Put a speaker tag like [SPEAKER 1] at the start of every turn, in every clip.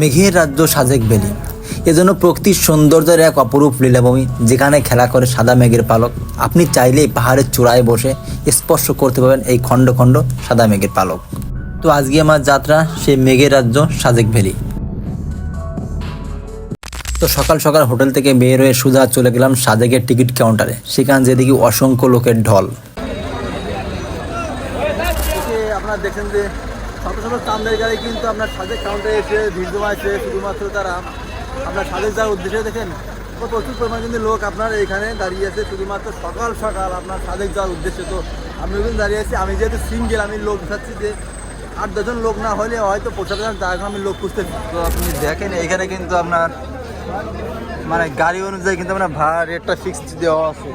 [SPEAKER 1] মেঘের রাজ্য সাজেক ভ্যালি এজন্য প্রকৃতির সৌন্দর্যের এক অপরূপ লীলাভূমি, যেখানে খেলা করে সাদা মেঘের পালক। আপনি চাইলেই পাহাড়ের চূড়ায় বসে স্পর্শ করতে পারবেন এই খণ্ড খণ্ড সাদা মেঘের পালক। তো আজকে আমার যাত্রা সেই মেঘের রাজ্য সাজেক ভ্যালি তো সকাল সকাল হোটেল থেকে বের হয়ে সুধা চলে গেলাম সাজেকের টিকিট কাউন্টারে, সেখানে যে দেখি অসংখ্য লোকের ঢল।
[SPEAKER 2] দেখছেন যে শত শত চান্দের গাড়ি কিন্তু আপনার সাজেক কাউন্টারে এসে ভিড় জমাইছে, শুধুমাত্র তারা। আপনার সাজেক যাওয়ার উদ্দেশ্যে দেখেন প্রচুর পরিমাণ কিন্তু লোক আপনার এখানে দাঁড়িয়ে আছে, শুধুমাত্র সকাল সকাল আপনার সাজেক যাওয়ার উদ্দেশ্যে। তো আমি ওখানে দাঁড়িয়ে আছি, আমি যেহেতু সিঙ্গেল আমি লোক চাচ্ছি যে আট দশজন লোক না হলে হয়তো যার কারণে আমি লোক খুঁজতেছি তো আপনি দেখেন, এখানে কিন্তু আপনার মানে গাড়ি অনুযায়ী কিন্তু আপনার ভাড়া রেটটা ফিক্স দেওয়া আছে।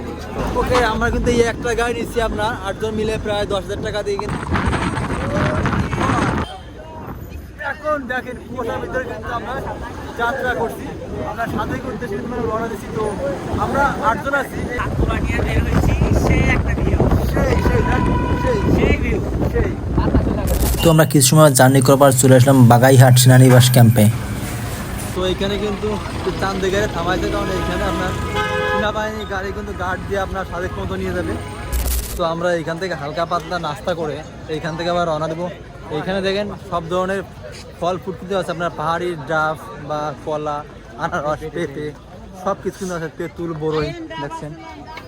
[SPEAKER 2] ওকে আমরা কিন্তু এই একটা গাড়ি নিচ্ছি আপনার, আটজন মিলে প্রায় দশ হাজার টাকা দিয়ে কিন্তু এখন দেখেন কুয়াশার ভিতরে কিন্তু আমরা যাত্রা করছি। আমরা সাথে উদ্দেশ্যে কিন্তু আমরা রওনা দিচ্ছি তো আমরা আটজন আছি। সেই সেই না? সেই। সেই
[SPEAKER 1] তো আমরা কিছু সময় জার্নি করার পর চলে আসলাম বাগাইহাট সেনানিবাস ক্যাম্পে।
[SPEAKER 2] তো এখানে কিন্তু চান্দে গাড়ি থামাইছে কারণ এখানে আপনার সেনাবাহিনী গাড়ি কিন্তু গার্ড দিয়ে আপনার সাদেক মতো নিয়ে যাবে। তো আমরা এখান থেকে হালকা পাতলা নাস্তা করে এইখান থেকে আবার রওনা দেবো। এইখানে দেখেন সব ধরনের ফল ফুট কিন্তু আছে। আপনার পাহাড়ি ডাব বা কলা, আনারস, পেঁপে সব কিছু কিন্তু আছে। তেঁতুল বড়ই দেখছেন?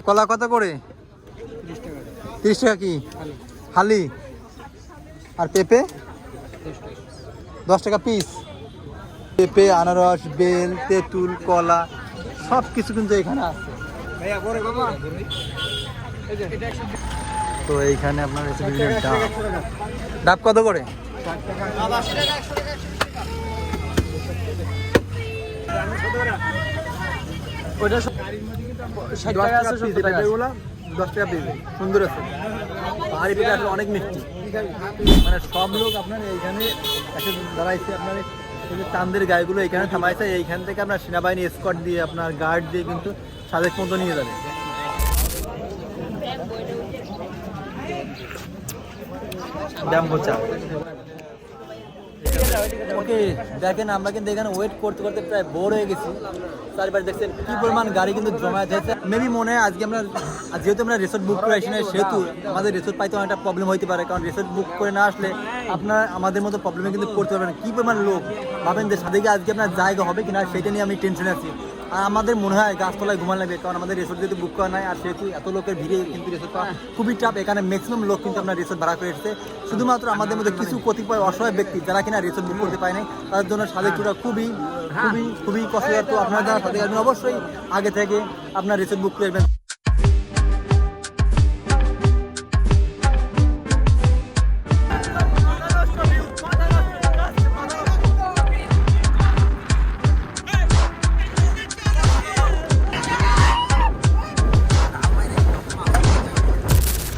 [SPEAKER 2] কলা কত করে? তিরিশ টাকা কি? হালি? আর পেঁপে? দশ টাকা পিস পেঁপে, আনারস, বেল, তেঁতুল, কলা সব কিছু কিন্তু এখানে আছে। তো এইখানে আপনার হচ্ছে বিভিন্ন ডাব। ডাব কত করে? ওইটা সব- ষাট টাকা আছে, সত্তর টাকা আছে। দশ টাকা সুন্দর আছে। পাহাড়ি পেঁপে আসলে অনেক মিষ্টি। মানে সব লোক আপনার এইখানে এসে দাঁড়াইছে আপনার এই যে চান্দের গাড়িগুলো এখানে থামাইছে এইখান থেকে আপনার সেনাবাহিনী স্কট দিয়ে আপনার গার্ড দিয়ে কিন্তু সাদেক পর্যন্ত নিয়ে যাবে। ব্যাম্বো চা। ওকে, দেখেন আমরা কিন্তু এখানে ওয়েট করতে করতে প্রায় বোর হয়ে গেছি। চারবার দেখছেন কি পরিমাণ গাড়ি কিন্তু জমা হয়েছে। মেবি মনে হয় আজকে আমরা যেহেতু আমরা রিসোর্ট বুক করে আসি না সেহেতু আমাদের রিসোর্ট পাইতে অনেকটা প্রবলেম হতে পারে। কারণ রিসোর্ট বুক করে না আসলে আপনার আমাদের মতো প্রবলেমে কিন্তু পড়তে পারবেন কি পরিমাণ লোক? ভাবেন যে সাথে আজকে আপনার জায়গা হবে কিনা সেটা নিয়ে আমি টেনশনে আছি। আর আমাদের মনে হয় গাছতলায় ঘুমান লাগবে, কারণ আমাদের রিসোর্ট যেহেতু বুক করা নাই, আর সেহেতু এত লোকের ভিড়ে কিন্তু রিসোর্ট খুবই টাফ এখানে ম্যাক্সিমাম লোক কিন্তু আপনার রিসোর্ট ভাড়া করে এসেছে। শুধুমাত্র আমাদের মধ্যে কিছু কতিপয় অসহায় ব্যক্তি যারা কিনা রিসোর্ট বুক করতে পায় নাই, তাদের জন্য সাদের টুরা খুবই খুবই খুবই কষ্ট আপনারা যারা সাথে অবশ্যই আগে থেকে আপনার রিসোর্ট বুক করবেন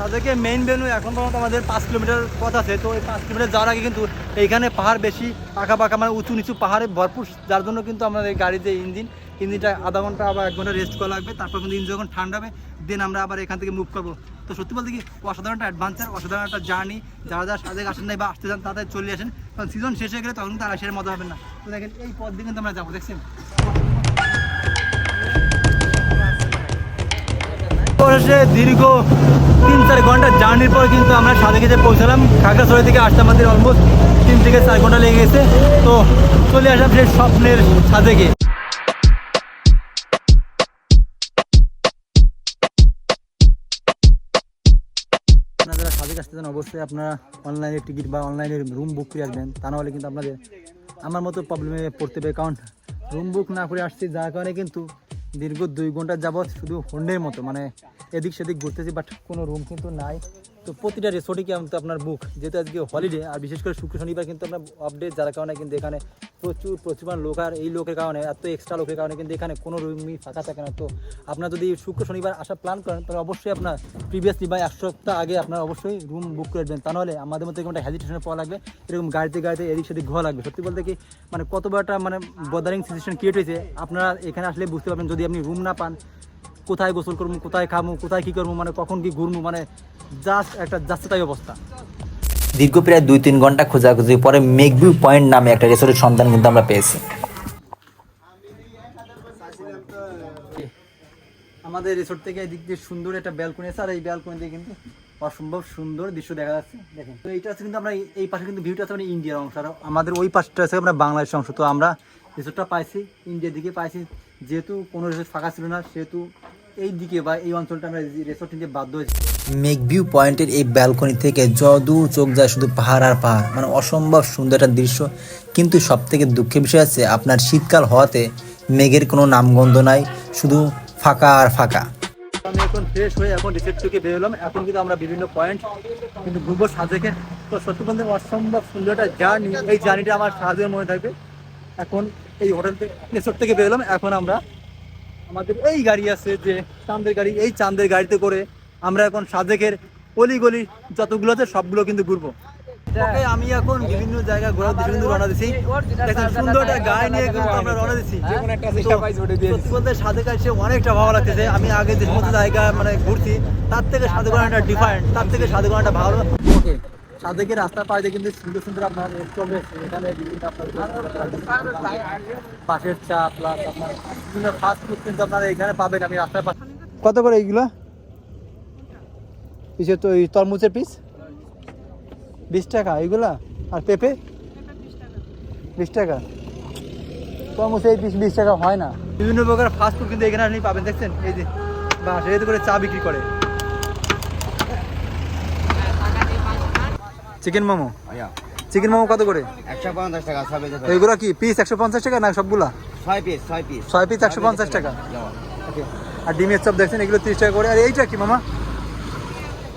[SPEAKER 2] সাদেকে মেইন ভেনু এখন পর্যন্ত আমাদের পাঁচ কিলোমিটার পথ আছে। তো এই পাঁচ কিলোমিটার যাওয়ার আগে কিন্তু এইখানে পাহাড় বেশি পাকা পাকা মানে উঁচু নিচু পাহাড়ে ভরপুর। যার জন্য কিন্তু আমাদের যে ইঞ্জিন, ইঞ্জিনটা আধা ঘণ্টা আবার এক ঘণ্টা রেস্ট করা লাগবে। তারপর কিন্তু ইঞ্জিন যখন ঠান্ডা হবে দেন আমরা আবার এখান থেকে মুভ করব। তো সত্যি বলতে কি, অসাধারণ একটা অ্যাডভেঞ্চার অসাধারণ একটা জার্নি যারা যারা সাদেক আসেন নাই বা আসতে চান তাদের চলে আসেন। কারণ সিজন শেষ হয়ে গেলে তখন তারা সের মতো হবে না। তো দেখেন, এই পথ দিয়ে কিন্তু আমরা যাব, দেখছেন? অবশেষে দীর্ঘ তিন চার ঘণ্টা জার্নির পর কিন্তু আমরা সাদেকিতে পৌঁছালাম। খাগড়াছড়ি থেকে আসতে আমাদের অলমোস্ট তিন থেকে চার ঘণ্টা লেগে গেছে। তো চলে আসলাম সেই স্বপ্নের সাদেকে আপনারা আসতে চান অবশ্যই আপনারা অনলাইনে টিকিট বা অনলাইনে রুম বুক করে আসবেন। তা নাহলে কিন্তু আপনাদের আমার মতো প্রবলেমে পড়তে হবে। কারণ রুম বুক না করে আসছি, যার কারণে কিন্তু দীর্ঘ দুই ঘণ্টা যাবৎ শুধু হন্ডের মতো মানে এদিক সেদিক ঘুরতেছি বাট কোনো রুম কিন্তু নাই। তো প্রতিটা রিসোর্টই কিন্তু আপনার বুক যেহেতু আজকে হলিডে আর বিশেষ করে শুক্র শনিবার কিন্তু আপনার আপডেট যার কারণে কিন্তু এখানে প্রচুর প্রচুর লোক, আর এই লোকের কারণে এত এক্সট্রা লোকের কারণে কিন্তু এখানে কোনো রুমই ফাঁকা থাকে না। তো আপনার যদি শুক্র শনিবার আসার প্ল্যান করেন, তাহলে অবশ্যই আপনার প্রিভিয়াসলি বা এক সপ্তাহ আগে আপনার অবশ্যই রুম বুক করে দেবেন। তা নাহলে আমাদের মধ্যে কোনো হেজিটেশনে পাওয়া লাগবে, এরকম গাড়িতে গাড়িতে এদিক সেদিক ঘোরা লাগবে। সত্যি বলতে কি মানে কত বড় একটা মানে বদারিং সিচুয়েশন ক্রিয়েট হয়েছে, আপনারা এখানে আসলে বুঝতে পারবেন যদি আপনি রুম না পান। কোথায় গোসল করব কোথায় খাব কোথায় কী করব মানে কখন কি ঘুরবো মানে জাস্ট একটা যাচ্ছে অবস্থা।
[SPEAKER 1] দীর্ঘ প্রায় দুই তিন ঘণ্টা খোঁজাখুঁজি পরে মেঘভিউ পয়েন্ট নামে একটা রিসোর্টের সন্ধান কিন্তু আমরা পেয়েছি।
[SPEAKER 2] আমাদের রিসোর্ট থেকে এদিক দিয়ে সুন্দর একটা ব্যালকনি আছে আর এই ব্যালকনি দিয়ে কিন্তু অসম্ভব সুন্দর দৃশ্য দেখা যাচ্ছে। দেখেন তো এইটা আছে কিন্তু আমরা এই- এই পাশে কিন্তু ভিউটা আছে মানে ইন্ডিয়ার অংশ। আর আমাদের ওই পাশটা আছে আমরা বাংলাদেশের অংশ। তো আমরা রিসোর্টটা পাইছি ইন্ডিয়ার দিকে পাইছি। যেহেতু কোনো রিসোর্ট ফাঁকা ছিল না সেহেতু এই দিকে বা এই অঞ্চলটা আমরা রিসোর্ট নিতে বাধ্য হয়েছি।
[SPEAKER 1] মেঘভিউ পয়েন্টের এই ব্যালকনি থেকে যদূর চোখ যায় শুধু পাহাড় আর পাহাড় মানে অসম্ভব সুন্দর একটা দৃশ্য। কিন্তু সব থেকে দুঃখের বিষয় আছে আপনার শীতকাল হওয়াতে মেঘের কোনো নামগন্ধ নাই শুধু ফাঁকা আর ফাঁকা।
[SPEAKER 2] আমি এখন ফ্রেশ হয়ে এখন রিসেট থেকে বেরোলাম এখন কিন্তু আমরা বিভিন্ন পয়েন্ট কিন্তু ঘুরবো সাজেকে তো সত্যি বলতে অসম্ভব সুন্দর একটা জার্নি এই জার্নিটা আমার সাজের মনে থাকবে। এখন এই হোটেল থেকে রিসোর্ট থেকে বেরোলাম এখন আমরা আমাদের এই গাড়ি আছে যে চাঁদের গাড়ি এই চাঁদের গাড়িতে করে আমরা এখন সাজেকের অলি গলি যতগুলো আছে সবগুলো কিন্তু ঘুরবো। আমি এখন বিভিন্ন জায়গায় ঘোরার দিকে কিন্তু রওনা দিছি দেখেন সুন্দর একটা গাড়ি নিয়ে কিন্তু আমরা রওনা দিছি সত্যি বলতে সাদেক এসে অনেকটা ভালো লাগতেছে। আমি আগে যে সমস্ত জায়গা মানে ঘুরছি তার থেকে সাদেক একটা ডিফারেন্ট তার থেকে সাদেক একটা ভালো। ওকে সাদেকের রাস্তা পাড়ে কিন্তু সুন্দর সুন্দর আপনার রেস্টুরেন্ট রয়েছে এখানে বিভিন্ন আপনার পাশের চা প্লাস আপনার বিভিন্ন ফাস্ট ফুড কিন্তু আপনারা এখানে পাবেন আমি রাস্তায় পাশে। কত করে এইগুলো? পিসে তো এই তরমুজের পিস বিশ টাকা এইগুলা? আর পেঁপে? বিশ টাকা। তরমুজ এই পিস বিশ টাকা হয় না। বিভিন্ন প্রকার ফাস্ট ফুড কিন্তু এখানে আপনি পাবেন দেখছেন? এই যে বা সেহেতু করে চা বিক্রি করে। চিকেন মোমো? চিকেন মোমো কত করে?
[SPEAKER 3] একশো পঞ্চাশ টাকা যেতে
[SPEAKER 2] কি পিস একশো পঞ্চাশ টাকা না সবগুলা?
[SPEAKER 3] ছয় পিস ছয় পিস
[SPEAKER 2] ছয় পিস একশো পঞ্চাশ টাকা। ওকে আর ডিমের চপ দেখছেন এগুলো তিরিশ টাকা করে। আর এইটা কি মামা?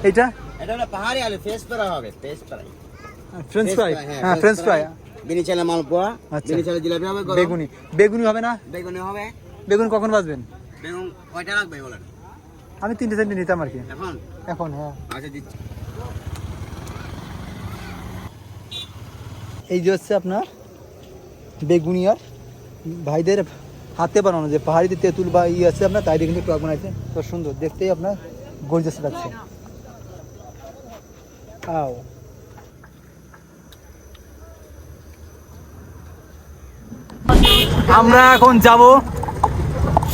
[SPEAKER 2] এইটা?
[SPEAKER 3] এটা হলো পাহাড়ি আলু ফেস করা হবে ফেস ফ্রাই।
[SPEAKER 2] ফ্রেঞ্চ ফ্রাই হ্যাঁ ফ্রেঞ্চ ফ্রাই।
[SPEAKER 3] বিনি চালে মালপোয়া
[SPEAKER 2] আচ্ছা।
[SPEAKER 3] বিনি চালে জিলাপি হবে
[SPEAKER 2] বেগুনি। বেগুনি হবে না?
[SPEAKER 3] বেগুনি হবে।
[SPEAKER 2] বেগুন কখন বাজবেন
[SPEAKER 3] বেগুন কয়টা লাগবে বলেন?
[SPEAKER 2] আমি তিনটে চারটে নিতাম আর কি।
[SPEAKER 3] এখন?
[SPEAKER 2] এখন হ্যাঁ।
[SPEAKER 3] আচ্ছা দিচ্ছি।
[SPEAKER 2] এই যে হচ্ছে আপনার বেগুনিয়ার ভাইদের হাতে বানানো যে পাহাড়িতে তেঁতুল বা ইয়ে আছে আপনার, তাই কিন্তু টক বানাইছে। তো সুন্দর, দেখতেই আপনার গর্জাস লাগছে। আও আমরা এখন যাব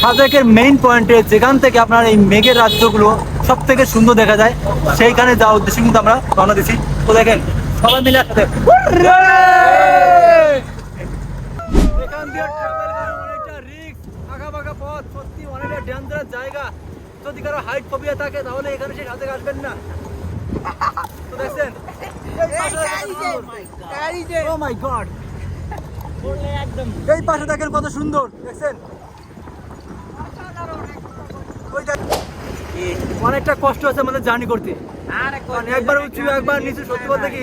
[SPEAKER 2] সাজেকের মেইন পয়েন্টে যেখান থেকে আপনার এই মেঘের রাজ্যগুলো সব থেকে সুন্দর দেখা যায়। সেইখানে যাওয়ার উদ্দেশ্যে কিন্তু আমরা রওনা দিছি তো দেখেন সবাই মিলে একসাথে। এখান দিয়ে ট্রাভেল করা অনেকটা রিস্ক আঁকা বাঁকা পথ সত্যি অনেকটা ডেঞ্জারাস জায়গা। যদি কারও হাইট ফোবিয়া থাকে তাহলে এখানে সে সাথে আসবেন না। তো দেখছেন? ও মাই গড এই পাশে দেখেন কত সুন্দর দেখছেন? অনেকটা কষ্ট আছে আমাদের জার্নি করতে। একবার উঁচু একবার নিচু সত্যি বলতে কি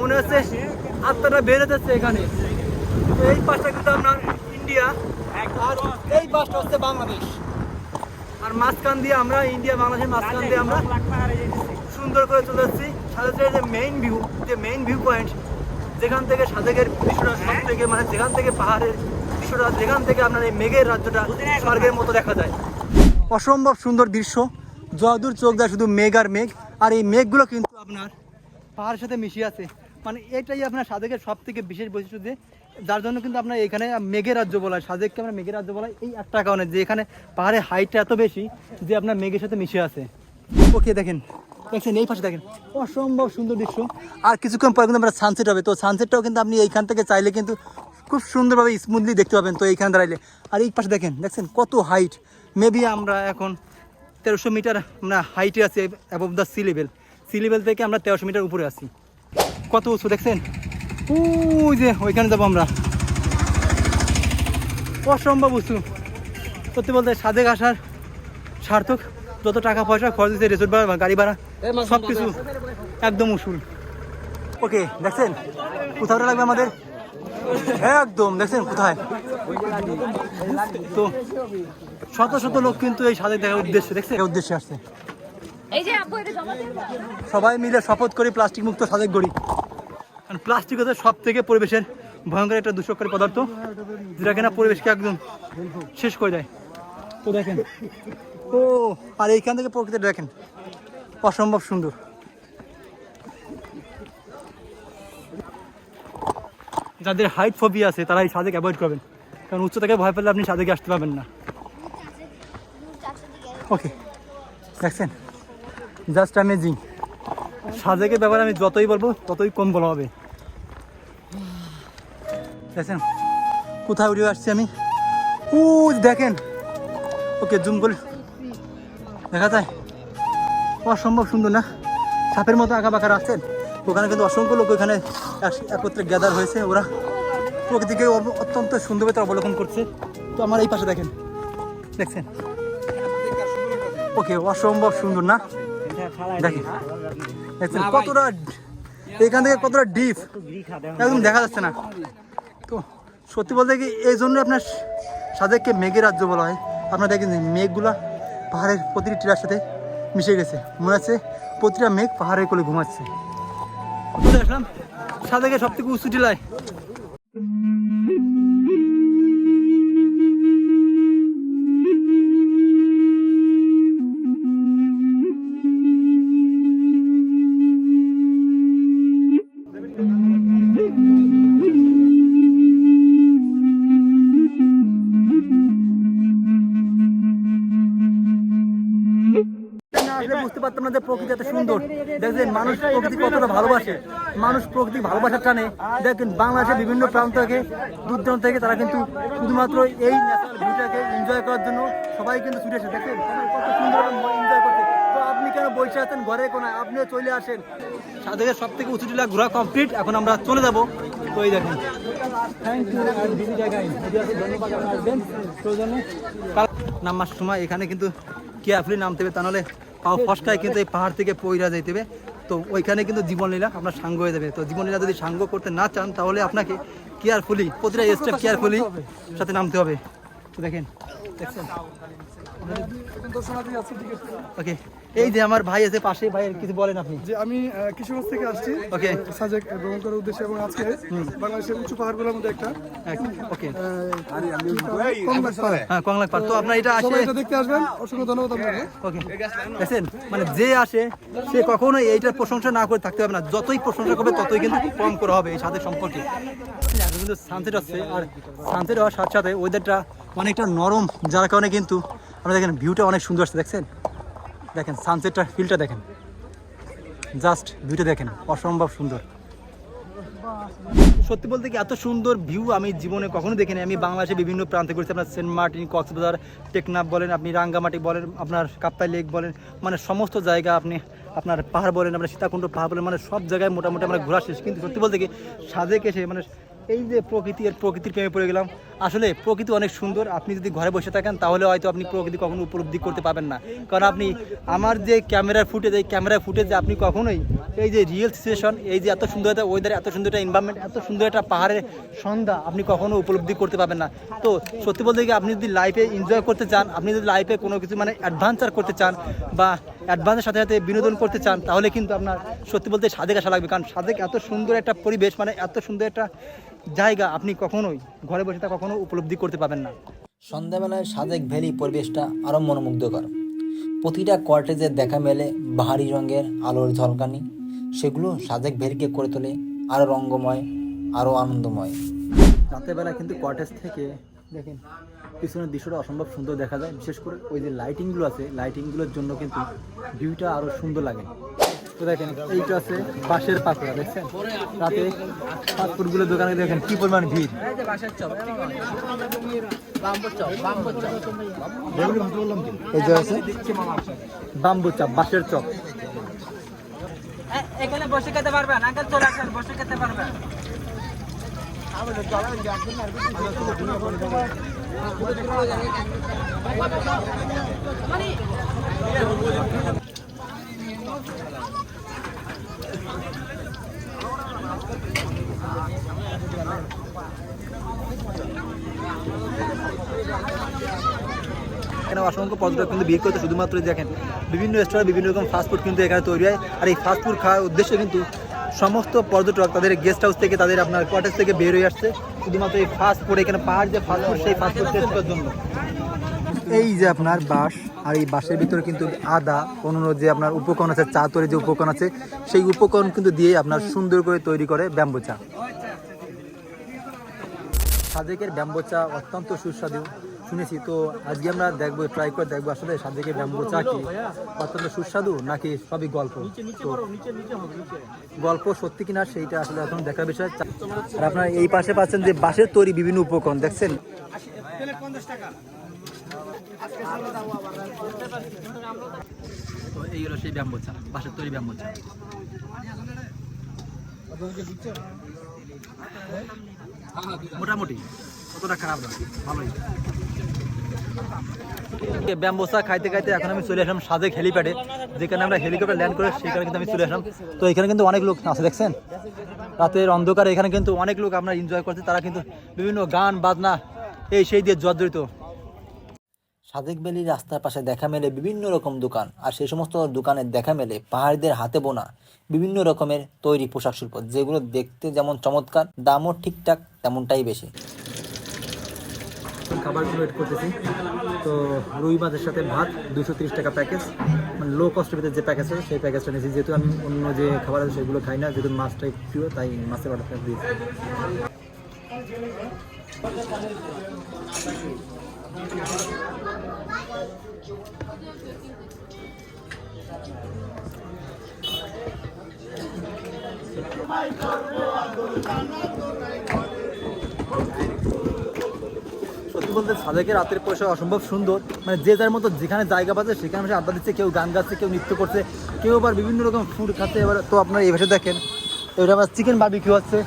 [SPEAKER 2] মনে হচ্ছে আত্মাটা বেড়ে যাচ্ছে এখানে। তো এই পাশটা কিন্তু আপনার ইন্ডিয়া, আর এই পাশটা হচ্ছে বাংলাদেশ। আর মাঝখান দিয়ে আমরা, ইন্ডিয়া, বাংলাদেশের মাঝখান দিয়ে আমরা সুন্দর করে চলে যাচ্ছি। সাথে যে মেইন ভিউ যে মেইন ভিউ পয়েন্ট যেখান থেকে সাজেকের দৃশ্যটা সব থেকে মানে যেখান থেকে পাহাড়ের দৃশ্যটা, যেখান থেকে আপনার এই মেঘের রাজ্যটা স্বর্গের মতো দেখা যায়। অসম্ভব সুন্দর দৃশ্য। যদূর চোখ যায় শুধু মেঘ আর মেঘ। আর এই মেঘগুলো কিন্তু আপনার পাহাড়ের সাথে মিশিয়ে আছে। মানে এটাই আপনার সাদেকের সব থেকে বিশেষ বৈশিষ্ট্য যে, যার জন্য কিন্তু আপনার এখানে মেঘের রাজ্য বলা হয়। সাজেককে আমরা মেঘের রাজ্য বলা এই একটা কারণে যে এখানে পাহাড়ের হাইটটা এত বেশি যে আপনার মেঘের সাথে মিশে আছে। ওকে, দেখেন। দেখছেন, এই পাশে দেখেন। অসম্ভব সুন্দর দৃশ্য। আর কিছুক্ষণ পরে কিন্তু আমরা সানসেট হবে। তো সানসেটটাও কিন্তু আপনি এইখান থেকে চাইলে কিন্তু খুব সুন্দরভাবে স্মুথলি দেখতে পাবেন। তো এইখানে দাঁড়াইলে। আর এই পাশে দেখেন, দেখছেন কত হাইট মেবি আমরা এখন তেরোশো মিটার আমরা হাইটে আছি above the sea level sea level থেকে আমরা তেরোশো মিটার উপরে আছি। কত উঁচু দেখছেন? ওই যে ওইখানে যাব আমরা। অসম্ভব উঁচু। সত্যি বলতে সাজেক আসার সার্থক। যত টাকা পয়সা খরচ দিচ্ছে রেসোর্ট ভাড়া গাড়ি ভাড়া সব কিছু একদম উসুল। ওকে দেখছেন? কোথাও লাগবে আমাদের? একদম দেখছেন কোথায়? তো শত শত লোক কিন্তু এই সাজেক দেখার উদ্দেশ্যে দেখছেন? উদ্দেশ্যে আসছে।
[SPEAKER 4] এই যে আপু এটা জমা দিন
[SPEAKER 2] সবাই মিলে শপথ করি প্লাস্টিক মুক্ত সাজেক গড়ি। কারণ প্লাস্টিক হচ্ছে সব থেকে পরিবেশের ভয়ঙ্কর একটা দূষককারী পদার্থ যেটা কিনা পরিবেশকে একদম শেষ করে দেয়। তো দেখেন। ও আর এইখান থেকে প্রকৃতি দেখেন। অসম্ভব সুন্দর। যাদের হাইট ফোবি আছে, তারা এই সাজেক অ্যাভয়েড করবেন। কারণ উচ্চতাকে ভয় পেলে আপনি সাজেকে আসতে পারবেন না। ওকে দেখছেন? জাস্ট অ্যামেজিং সাজেকের ব্যাপারে আমি যতই বলব, ততই কম বলা হবে। দেখছেন? কোথায় উঠে আসছি আমি? ও দেখেন। ওকে জুম করে। দেখা যায়? অসম্ভব সুন্দর না? সাপের মতো আঁকা বাঁকা রাখছেন? ওখানে কিন্তু অসংখ্য লোক ওখানে একত্রে গ্যাদার হয়েছে। ওরা প্রকৃতিকে অত্যন্ত সুন্দরভাবে অবলোকন করছে। তো আমার এই পাশে দেখেন। দেখছেন? ওকে, অসম্ভব সুন্দর, না? দেখেন। দেখছেন কতটা এখান থেকে কতটা ডিপ একদম দেখা যাচ্ছে না। তো সত্যি বলতে কি, এই জন্য আপনার সাদেককে মেঘের রাজ্য বলা হয়। আপনার দেখেন মেঘগুলা পাহাড়ের প্রতিটি টিলার সাথে মিশে গেছে। মনে হচ্ছে প্রতিটা মেঘ পাহাড়ের কোলে ঘুমাচ্ছে। চলে আসলাম। সাদেকের সব থেকে উঁচু টিলায়। আসলে বুঝতে পারতাম না যে প্রকৃতি এত সুন্দর। দেখছেন মানুষ প্রকৃতি কতটা ভালোবাসে। মানুষ প্রকৃতি ভালোবাসার টানে। দেখেন বাংলাদেশের বিভিন্ন প্রান্ত থেকে দূর দূরান্ত থেকে তারা কিন্তু শুধুমাত্র এই ন্যাচারাল ভিউটাকে এনজয় করার জন্য সবাই কিন্তু ছুটে এসে দেখেন কত সুন্দর এনজয় করছে। তো আপনি কেন বসে আছেন ঘরে কোনায়? আপনিও চলে আসেন। সাদেকের সব থেকে উঁচু টিলা ঘোরা কমপ্লিট এখন আমরা চলে যাব। তো এই দেখেন। থ্যাংক ইউ বিজি জায়গায় ধন্যবাদ আসবেন নামার সময় এখানে কিন্তু কেয়ারফুলি নামতে হবে। তা নাহলে পাও ফসকায় কিন্তু এই পাহাড় থেকে পইরা যাইতে হবে। তো ওইখানে কিন্তু জীবনলীলা আপনার সাঙ্গ হয়ে যাবে। তো জীবনলীলা যদি সাঙ্গ করতে না চান, তাহলে আপনাকে কেয়ারফুলি প্রতিটা স্টেপ কেয়ারফুলি সাথে নামতে হবে। তো দেখেন। ওকে এই যে আমার ভাই আছে পাশে ভাই কিছু বলেন আপনি।
[SPEAKER 5] যে আমি কিশোরগঞ্জ থেকে আসছি।
[SPEAKER 2] ওকে
[SPEAKER 5] সাজেক ভ্রমণ করার উদ্দেশ্যে এবং আজকে বাংলাদেশের উঁচু পাহাড়গুলোর মধ্যে একটা।
[SPEAKER 2] ওকে হ্যাঁ কংলাক পার তো আপনার এটা আসে
[SPEAKER 5] এটা দেখতে আসবেন। অসংখ্য ধন্যবাদ আপনাকে।
[SPEAKER 2] ওকে দেখছেন মানে যে আসে সে কখনোই এইটার প্রশংসা না করে থাকতে হবে না। যতই প্রশংসা করবে ততই কিন্তু কম করা হবে এই সাথে সম্পর্কে। কিন্তু সানসেট আসছে আর সানসেট হওয়ার সাথে সাথে ওয়েদারটা অনেকটা নরম, যার কারণে কিন্তু আমরা দেখেন ভিউটা অনেক সুন্দর আসছে, দেখছেন? দেখেন সানসেটটা ফিলটা দেখেন। জাস্ট ভিউটা দেখেন, অসম্ভব সুন্দর। সত্যি বলতে কি, এত সুন্দর ভিউ আমি জীবনে কখনো দেখিনি। আমি বাংলাদেশে বিভিন্ন প্রান্তে করেছি আপনার সেন্ট মার্টিন, কক্সবাজার, টেকনাফ বলেন, আপনি রাঙ্গামাটি বলেন, আপনার কাপ্তাই লেক বলেন মানে সমস্ত জায়গা আপনি, আপনার পাহাড় বলেন, আপনার সীতাকুণ্ড পাহাড় বলেন মানে সব জায়গায় মোটামুটি আমরা ঘোরা শেষ। কিন্তু সত্যি বলতে কি, সাজেক এসে মানে এই যে প্রকৃতি এর প্রকৃতির প্রেমে পড়ে গেলাম। আসলে প্রকৃতি অনেক সুন্দর, আপনি যদি ঘরে বসে থাকেন তাহলে হয়তো আপনি প্রকৃতি কখনো উপলব্ধি করতে পারবেন না। কারণ আপনি আমার যে ক্যামেরার ফুটেজ, এই ক্যামেরার ফুটেজ আপনি কখনোই, এই যে রিয়েল সিচুয়েশন এই যে এত সুন্দর একটা ওয়েদার এত সুন্দর একটা এনভায়রনমেন্ট এত সুন্দর একটা পাহাড়ের সন্ধ্যা আপনি কখনো উপলব্ধি করতে পারবেন না। তো সত্যি বলতে গিয়ে আপনি যদি লাইফে এনজয় করতে চান, আপনি যদি লাইফে কোনো কিছু মানে অ্যাডভেঞ্চার করতে চান বা অ্যাডভান্সের সাথে সাথে বিনোদন করতে চান তাহলে কিন্তু আপনার সত্যি বলতে সাদেক আসা লাগবে। কারণ সাদেক এত সুন্দর একটা পরিবেশ মানে এত সুন্দর একটা জায়গা আপনি কখনোই ঘরে বসে তা কখনো উপলব্ধি করতে পারবেন না।
[SPEAKER 1] সন্ধ্যাবেলায় সাদেক ভ্যালি পরিবেশটা আরও মনোমুগ্ধকর। প্রতিটা কর্টেজে দেখা মেলে বাহারি রঙের আলোর ঝলকানি। সেগুলো সাদেক ভ্যালিকে করে তোলে আরও রঙ্গময় আরও আনন্দময়।
[SPEAKER 2] রাতের বেলা কিন্তু কটেজ থেকে দেখেন পিছনের দৃশ্যটা অসম্ভব সুন্দর দেখা যায়। বিশেষ করে ওই যে লাইটিংগুলো আছে লাইটিংগুলোর জন্য কিন্তু ভিউটা আরও সুন্দর লাগে। তো দেখেন এইটা আছে বাঁশের পাকড়া দেখছেন? রাতে দোকানে দেখেন কি পরিমাণ ভিড়। এই যে আছে? বাম্বু চাপ বাঁশের চপ।
[SPEAKER 6] এখানে বসে খেতে পারবেন আঙ্কেল চলে আসেন বসে খেতে পারবেন।
[SPEAKER 2] এখানে অসংখ্য পর্যটক কিন্তু ভিড় করতে শুধুমাত্র দেখেন, বিভিন্ন রেস্টুরেন্ট বিভিন্ন রকম ফাস্টফুড কিন্তু এখানে তৈরি হয়। আর এই ফাস্টফুড খাওয়ার উদ্দেশ্যে কিন্তু সমস্ত পর্যটক তাদের গেস্ট হাউস থেকে তাদের আপনার কটেজ থেকে বের হয়ে আসছে। শুধুমাত্র এই ফাস্টফুড এখানে পাহাড় যে ফাস্টফুড সেই ফাস্টফুড টেস্ট করার জন্য এই যে আপনার বাঁশ আর এই বাঁশের ভিতরে কিন্তু আদা অন্য যে আপনার উপকরণ আছে চা তৈরি যে উপকরণ আছে সেই উপকরণ কিন্তু দিয়ে আপনার সুন্দর করে তৈরি করে ব্যাম্বু চা। সাজেকের ব্যাম্বো চা অত্যন্ত সুস্বাদু। শুনেছি তো আজকে আমরা দেখব ট্রাই করে দেখব আসলে সাজেকের ব্যাম্বো চা কি অত্যন্ত সুস্বাদু নাকি সবই গল্প? গল্প সত্যি কিনা সেইটা আসলে এখন দেখার বিষয়। আর আপনার এই পাশে পাচ্ছেন যে বাঁশের তৈরি বিভিন্ন উপকরণ দেখছেন? তো এই হলো সেই ব্যাম্বো চা বাঁশের তৈরি ব্যাম্বো চা। মোটামুটি। অতটা খাইতে খাইতে এখন আমি চলে আসলাম সাজেক হেলিপ্যাডে, যেখানে আমরা হেলিকপ্টার ল্যান্ড করে সেখানে কিন্তু আমি চলে আসলাম। তো এখানে কিন্তু অনেক লোক আছে, দেখছেন? রাতের অন্ধকারে এখানে কিন্তু অনেক লোক আপনার এনজয় করছে, তারা কিন্তু বিভিন্ন গান, বাজনা, এই সেই দিয়ে জর্জরিত। সাদেক ভ্যালির রাস্তার পাশে দেখা মেলে বিভিন্ন রকম দোকান, আর সেই সমস্ত দোকানের দেখা মেলে পাহাড়িদের হাতে বোনা, বিভিন্ন রকমের তৈরি পোশাক শিল্প, যেগুলো দেখতে যেমন চমৎকার, দামও ঠিকঠাক তেমনটাই বেশি। খাবারগুলো ওয়েট করতেছি। তো রুই মাছের সাথে ভাত দুশো তিরিশ টাকা প্যাকেজ মানে লো কস্টের ভিতরে যে প্যাকেজ সেই প্যাকেজটা নিয়েছি। যেহেতু আমি অন্য যে খাবার আছে, সেগুলো খাই না, যেহেতু মাছটাই প্রিয় তাই মাছের অর্ডারটা দিয়েছি। সত্যি বলতে সাদেকের রাতের পয়সা অসম্ভব সুন্দর। মানে যে যার মতো যেখানে জায়গা পাচ্ছে, সেখানে বসে আড্ডা দিচ্ছে, কেউ গান গাচ্ছে, কেউ নৃত্য করছে, কেউ আবার বিভিন্ন রকম ফুড খাচ্ছে। এবার তো আপনারা এই ভাষা দেখেন এটা আবার চিকেন বার্বিকিউ হচ্ছে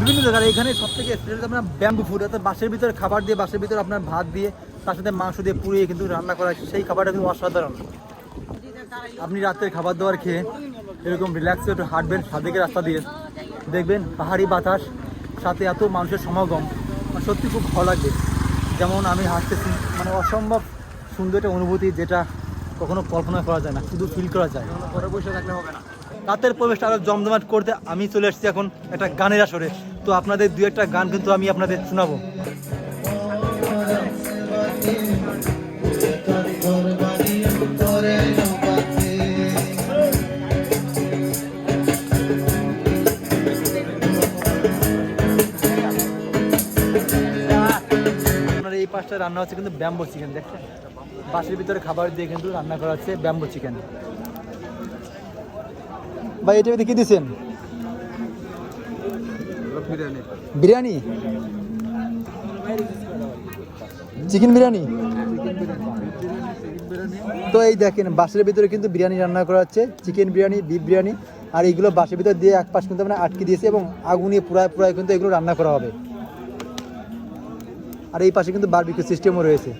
[SPEAKER 2] বিভিন্ন জায়গায় এখানে সব থেকে স্পেশাল আপনার ব্যাম্বু ফুড অর্থাৎ বাসের ভিতরে খাবার দিয়ে বাসের ভিতরে আপনার ভাত দিয়ে, তার সাথে মাংস দিয়ে পুড়িয়ে কিন্তু রান্না করা। সেই খাবারটা কিন্তু অসাধারণ। আপনি রাতের খাবার দাবার খেয়ে এরকম রিল্যাক্সে একটু হাঁটবেন সাদেকের রাস্তা দিয়ে। দেখবেন পাহাড়ি বাতাস, সাথে এত মানুষের সমাগম। সত্যি খুব ভালো লাগবে। যেমন আমি হাঁটতেছি মানে অসম্ভব সুন্দর একটা অনুভূতি যেটা কখনো কল্পনা করা যায় না শুধু ফিল করা যায়। ঘরে বসে থাকলে হবে না। রাতের প্রবেশটা আরও জমজমাট করতে আমি চলে এসেছি এখন একটা গানের আসরে। তো আপনাদের দু একটা গান কিন্তু আমি আপনাদের শোনাবো। পাশটা রান্না হচ্ছে কিন্তু ব্যাম্বো চিকেন দেখছেন? বাসের ভিতরে খাবার দিয়ে কিন্তু রান্না করা হচ্ছে ব্যাম্বো চিকেন। ভাই এটা কি দিয়েছেন বিরিয়ানি। চিকেন বিরিয়ানি? তো এই দেখেন বাসের ভিতরে কিন্তু বিরিয়ানি রান্না করা হচ্ছে চিকেন বিরিয়ানি বিফ বিরিয়ানি আর এইগুলো বাসের ভিতরে দিয়ে এক পাশ কিন্তু মানে আটকে দিয়েছে এবং আগুনে পুরায় পুরায় কিন্তু এগুলো রান্না করা হবে। আর এই পাশে কিন্তু বারবিকিউ সিস্টেমও রয়েছে।